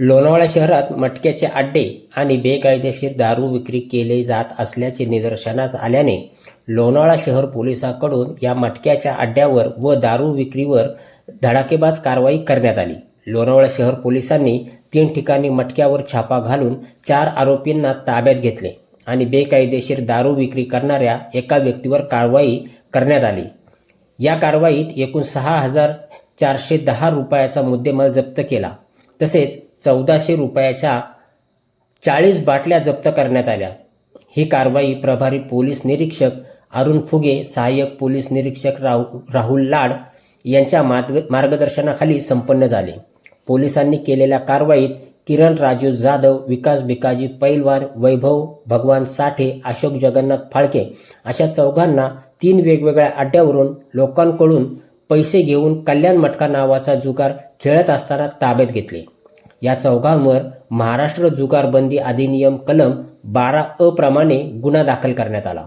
लोणावळा शहरात मटक्याचे अड्डे आणि बेकायदेशीर दारू विक्री केले जात असल्याचे निदर्शनास आल्याने लोणावळा शहर पोलिसांकडून या मटक्याच्या अड्ड्यावर व दारू विक्रीवर धडाकेबाज कारवाई करण्यात आली. लोणावळा शहर पोलिसांनी तीन ठिकाणी मटक्यावर छापा घालून चार आरोपींना ताब्यात घेतले आणि बेकायदेशीर दारू विक्री करणाऱ्या एका व्यक्तीवर कारवाई करण्यात आली. या कारवाईत एकूण सहा हजार चारशे दहा रुपयाचा मुद्देमाल जप्त केला. तसेच चौदाशे रुपयाच्या चाळीस बाटल्या जप्त करण्यात आल्या. ही कारवाई प्रभारी पोलीस निरीक्षक अरुण फुगे सहाय्यक पोलीस निरीक्षक राहु राहुल लाड यांच्या मार्ग मार्गदर्शनाखाली संपन्न झाले. पोलिसांनी केलेल्या कारवाईत किरण राजू जाधव विकास भिकाजी पैलवान वैभव भगवान साठे अशोक जगन्नाथ फाळके अशा चौघांना तीन वेगवेगळ्या अड्ड्यावरून लोकांकडून पैसे घेऊन कल्याण मटका नावाचा जुगार खेळत असताना ताब्यात घेतले. या चौघांवर महाराष्ट्र जुगारबंदी अधिनियम कलम बारा अ प्रमाणे गुन्हा दाखल करण्यात आला.